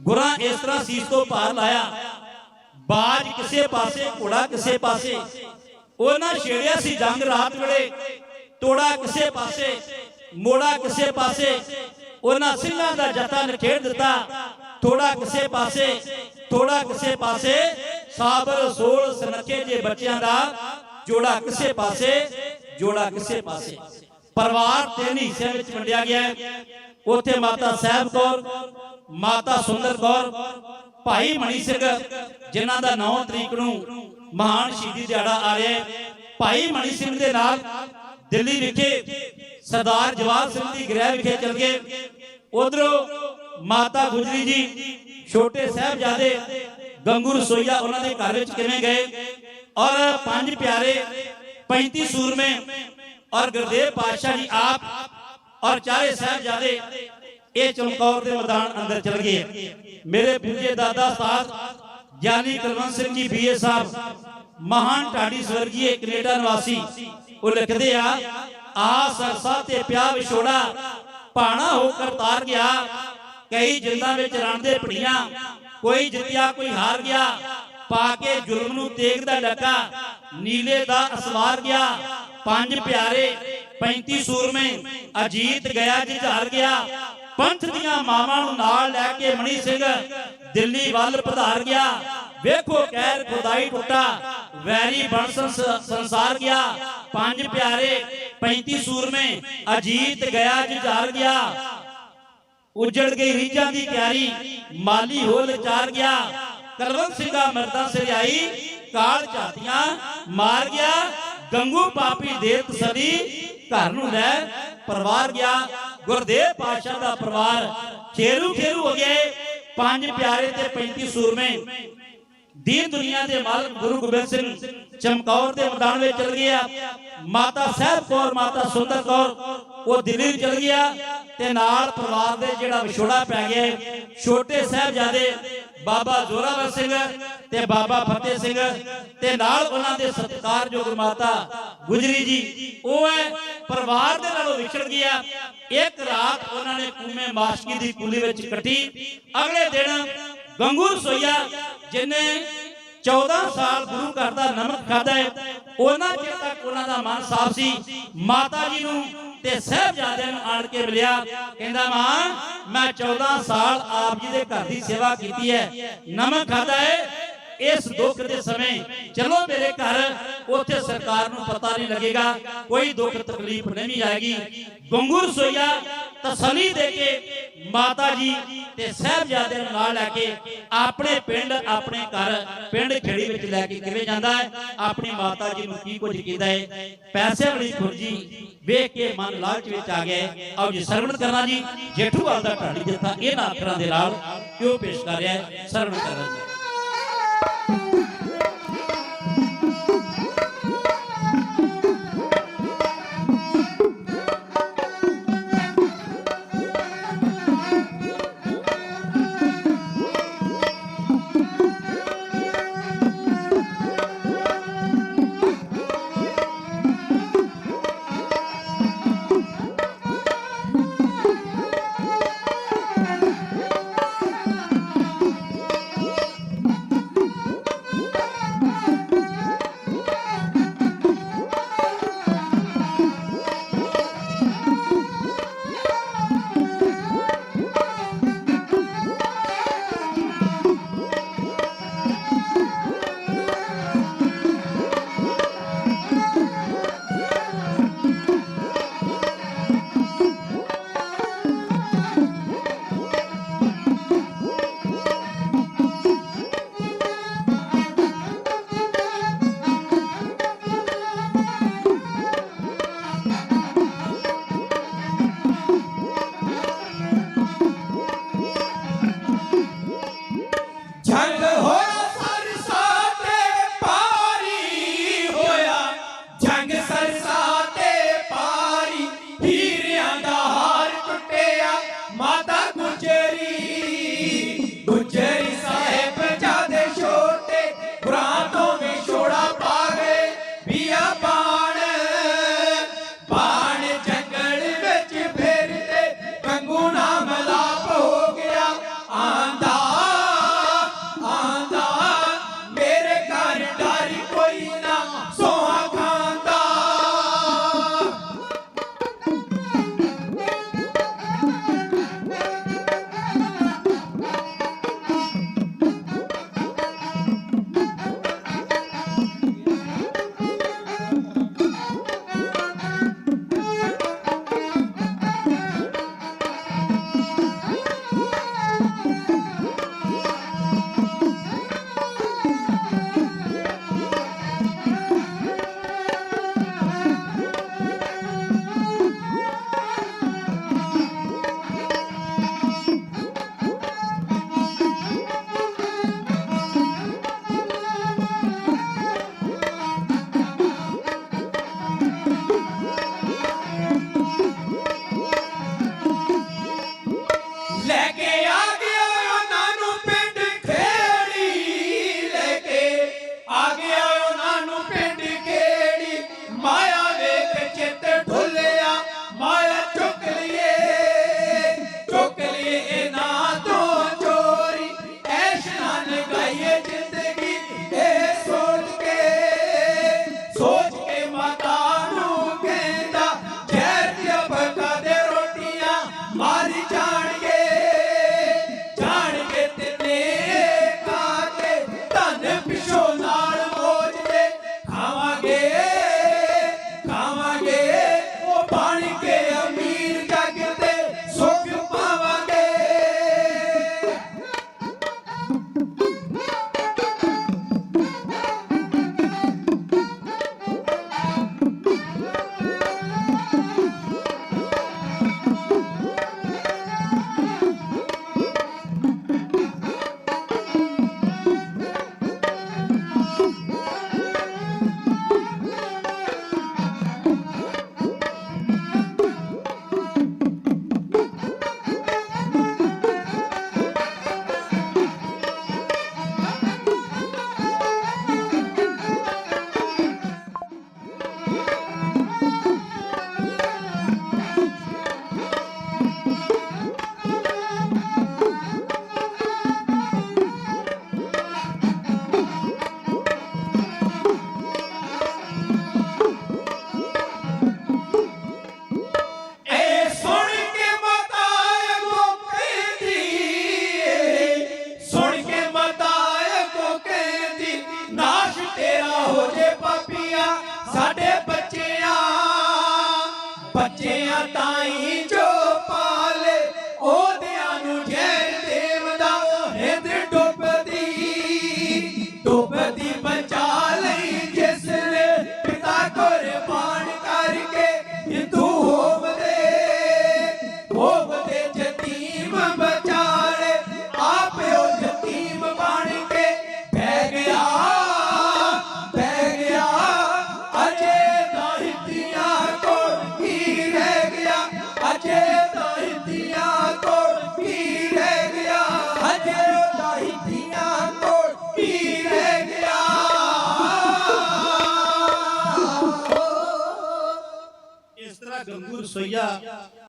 ਗੁਰਾਂ ਇਸ ਤਰ੍ਹਾਂ ਸੀਸ ਤੋਂ ਪਾਰ ਲਾਇਆ। ਬਾਜ ਕਿਸੇ ਪਾਸੇ, ਘੋੜਾ ਕਿਸੇ ਪਾਸੇ। ਉਹਨਾਂ ਛੇੜਿਆ ਸੀ ਜੰਗ ਰਾਤ ਵੇਲੇ। ਤੋੜਾ ਕਿਸੇ ਪਾਸੇ, ਮੋੜਾ ਕਿਸੇ ਪਾਸੇ। ਉਹਨਾਂ ਸਿੰਘਾਂ ਦਾ ਜੱਤਾ ਨਖੇੜ ਦਿੱਤਾ। ਥੋੜਾ ਕਿਸੇ ਪਾਸੇ, ਥੋੜਾ ਕਿਸੇ ਪਾਸੇ। ਸਾਬਰ, ਸੋਲ, ਸਨੱਖੇ ਜੇ ਬੱਚਿਆਂ ਦਾ ਜੋੜਾ ਕਿਸੇ ਪਾਸੇ, ਜੋੜਾ ਕਿਸੇ ਪਾਸੇ। ਪਰਿਵਾਰ ਤਿੰਨ ਹਿੱਸਿਆਂ ਵਿੱਚ ਵੰਡਿਆ ਗਿਆ ਉੱਥੇ ਮਾਤਾ ਸਾਹਿਬ ਕੌਰ, ਮਾਤਾ ਸੁੰਦਰ ਕੌਰ, ਭਾਈ ਮਣੀ ਸਿੰਘ, ਜਿਨ੍ਹਾਂ ਦਾ 9 ਤਰੀਕ ਨੂੰ ਮਹਾਨ ਸ਼ਹੀਦੀ ਦਿਹਾੜਾ ਆ ਰਿਹਾ ਹੈ। ਭਾਈ ਮਣੀ ਸਿੰਘ ਦੇ ਨਾਲ ਦਿੱਲੀ ਵਿਖੇ ਸਰਦਾਰ ਜਵਾਹਰ ਸਿੰਘ ਦੀ ਗ੍ਰਹਿ ਵਿਖੇ ਚਲ ਗਏ। ਉਧਰੋਂ ਮਾਤਾ ਗੁਜਰੀ ਜੀ, ਛੋਟੇ ਸਾਹਿਬਜ਼ਾਦੇ ਗੰਗੂ ਰਸੋਈਆ ਉਹਨਾਂ ਦੇ ਘਰ ਵਿੱਚ ਕਿਵੇਂ ਗਏ? ਔਰ ਪੰਜ ਪਿਆਰੇ 35 ਸੂਰਮੇ ਔਰ ਗੁਰਦੇਵ ਪਾਤਸ਼ਾਹ ਜੀ ਆਪ ਔਰ ਚਾਰੇ ਸਾਹਿਬਜ਼ਾਦੇ ਇਹ ਚਮਕੌਰ ਦੇ ਮੈਦਾਨ ਅੰਦਰ ਚਲ ਗਏ। ਮੇਰੇ ਪੂਜੇ ਦਾਦਾ ਸਾਹਿਬ ਗਿਆਨੀ ਕੁਲਵੰਤ ਸਿੰਘ ਜੀ ਬੀਏ ਸਾਹਿਬ, ਮਹਾਨ ਢਾਡੀ ਸਵਰਗੀਏ ਕੈਨੇਡਾ ਨਿਵਾਸੀ, ਉਹ ਲਿਖਦੇ ਆ ਆ ਸਰਸਾ ਤੇ ਪਿਆ ਵਿਛੋੜਾ ਪਾਣਾ ਹੋ ਕਰਤਾਰ ਗਿਆ, ਕਈ ਜਿੰਦਾਂ ਵਿੱਚ ਰਣਦੇ ਪੜੀਆਂ ਕੋਈ ਜਿੱਤਿਆ, ਕੋਈ ਹਾਰ ਗਿਆ, ਪਾ ਕੇ ਜ਼ੁਲਮ ਨੂੰ ਤੇਗ ਦਾ ਡੱਕਾ, ਨੀਲੇ ਦਾ ਅਸਵਾਰ ਗਿਆ ਪੰਜ ਪਿਆਰੇ 35 ਸੂਰਮੇ, ਅਜੀਤ ਗਿਆ ਜੁਝਾਰ ਗਿਆ। ਪੰਥ ਦੀਆਂ ਮਾਵਾਂ ਨੂੰ ਨਾਲ ਲੈ ਕੇ ਮਣੀ ਸਿੰਘ ਦਿੱਲੀ ਵੱਲ ਪਧਾਰ ਗਿਆ। ਵੇਖੋ ਕਹਿਰ ਖੁਦਾਈ ਟੁੱਟਾ, ਵੈਰੀ ਬਣ ਸੰਸਾਰ ਗਿਆ। ਪੰਜ ਪਿਆਰੇ 35 ਸੂਰਮੇ, ਅਜੀਤ ਗਿਆ ਜੁਝਾਰ ਗਿਆ। ਉਜੜ ਗਈ ਰੀਝਾਂ ਦੀ ਕਿਆਰੀ, ਮਾਲੀ ਹੋ ਲਚਾਰ ਗਿਆ। ਕਲਵੰਤ ਸਿੰਘਾ ਮਰਦਾਂ ਸਿਰਿਆਈ, ਕਾਲ ਝਾਤੀਆਂ ਮਾਰ ਗਿਆ। ਗੰਗੂ ਪਾਪੀ ਦੇ ਤਸਲੀ ਘਰ ਨੂੰ ਲੈ ਪਰਿਵਾਰ ਗਿਆ। ਗੁਰਦੇਵ ਪਾਤਸ਼ਾਹ ਦਾ ਪਰਿਵਾਰ ਖੇਰੂ ਖੇਰੂ ਹੋ ਗਏ। ਪੰਜ ਪਿਆਰੇ ਤੇ 35 ਸੂਰਮੇ। ਦੀਨ ਦੁਨੀਆ ਦੇ ਮਾਲਕ ਗੁਰੂ ਗੋਬਿੰਦ ਸਿੰਘ ਚਮਕੌਰ ਦੇ ਮੈਦਾਨ ਵਿੱਚ ਚਲ ਗਿਆ। ਮਾਤਾ ਸਾਹਿਬ ਕੌਰ, ਮਾਤਾ ਸੁੰਦਰ ਕੌਰ, ਉਹ ਦਿੱਲੀ ਚਲ ਗਿਆ ਤੇ ਨਾਲ ਪਰਿਵਾਰ ਦੇ ਜਿਹੜਾ ਵਿਛੋੜਾ ਪੈ ਗਿਆ। ਛੋਟੇ ਸਾਹਿਬਜ਼ਾਦੇ ਬਾਬਾ ਜ਼ੋਰਾਵਰ ਸਿੰਘ ਤੇ ਬਾਬਾ ਫਤਿਹ ਸਿੰਘ ਤੇ ਨਾਲ ਉਹਨਾਂ ਦੇ ਸਤਿਕਾਰਯੋਗ ਮਾਤਾ ਗੁਜਰੀ ਜੀ, ਉਹ ਹੈ, ਪਰਿਵਾਰ ਦੇ ਨਾਲੋਂ ਵਿਛੜ ਗਿਆ। ਇੱਕ ਰਾਤ ਉਹਨਾਂ ਨੇ ਕੂਮੇ ਮਾਸ਼ਕੀ ਦੀ ਕੁਲੀ ਵਿੱਚ ਕੱਟੀ। ਅਗਲੇ ਦਿਨ ਗੰਗੂ ਰਸੋਈਆ, ਜਿਨੇ 14 ਸਾਲ ਗੁਰੂ ਘਰ ਦਾ ਨਮਕ ਖਾਦਾ ਹੈ ਉਹਨਾਂ ਚਿਰ ਤੱਕ ਉਹਨਾਂ ਦਾ ਮਨ ਸਾਫ਼ ਸੀ। ਮਾਤਾ ਜੀ ਨੂੰ ਤੇ ਸਹਿਬਜ਼ਾਦਿਆਂ ਨੂੰ ਆਣ ਕੇ ਮਿਲਿਆ। ਕਹਿੰਦਾ, ਮਾਂ, ਮੈਂ 14 ਸਾਲ ਆਪ ਜੀ ਦੇ ਘਰ ਦੀ ਸੇਵਾ ਕੀਤੀ ਹੈ। ਨਮਕ ਖਾਦਾ ਹੈ? ਇਸ ਦੁੱਖ ਦੇ ਸਮੇਂ ਚਲੋ ਮੇਰੇ ਘਰ, ਉੱਥੇ ਸਰਕਾਰ ਨੂੰ ਪਤਾ ਨਹੀਂ ਲੱਗੇਗਾ, ਕੋਈ ਦੁੱਖ ਤਕਲੀਫ ਨਹੀਂ ਆਏਗੀ। ਗੰਗੂਰ ਸੋਇਆ ਤਸਲੀ ਦੇ ਕੇ ਮਾਤਾ ਜੀ ਤੇ ਸਾਹਿਬਜ਼ਾਦੇ ਨੂੰ ਨਾਲ ਲੈ ਕੇ ਆਪਣੇ ਪਿੰਡ, ਆਪਣੇ ਘਰ, ਪਿੰਡ ਖੇੜੀ ਵਿੱਚ ਲੈ ਕੇ ਕਿਵੇਂ ਜਾਂਦਾ ਹੈ? ਆਪਣੀ ਮਾਤਾ ਜੀ ਨੂੰ ਕੀ ਕੁਝ ਕਹਿੰਦਾ ਹੈ? ਪੈਸੇ ਵਾਲੀ ਖੁਰਜੀ ਵੇਖ ਕੇ ਮਨ ਲਾਲਚ ਵਿੱਚ ਆ ਗਿਆ ਆਓ ਜੀ, ਸਰਵਣ ਕਰਨਾ ਜੀ। ਜੇਠੂਵਾਲ ਦਾ ਢਾਡੀ ਜੱਥਾ ਇਹਨਾਂ ਅੱਖਰਾਂ ਦੇ ਨਾਲ ਕਿਉਂ ਪੇਸ਼ ਕਰ ਰਿਹਾ ਹੈ? ਸਰਵਣ ਕਰਨਾ ਜੀ। ਬੱਚਿਆਂ ਤਾਈਂ ਇਸ ਤਰ੍ਹਾਂ ਗੰਗੂ ਰਸੋਈਆ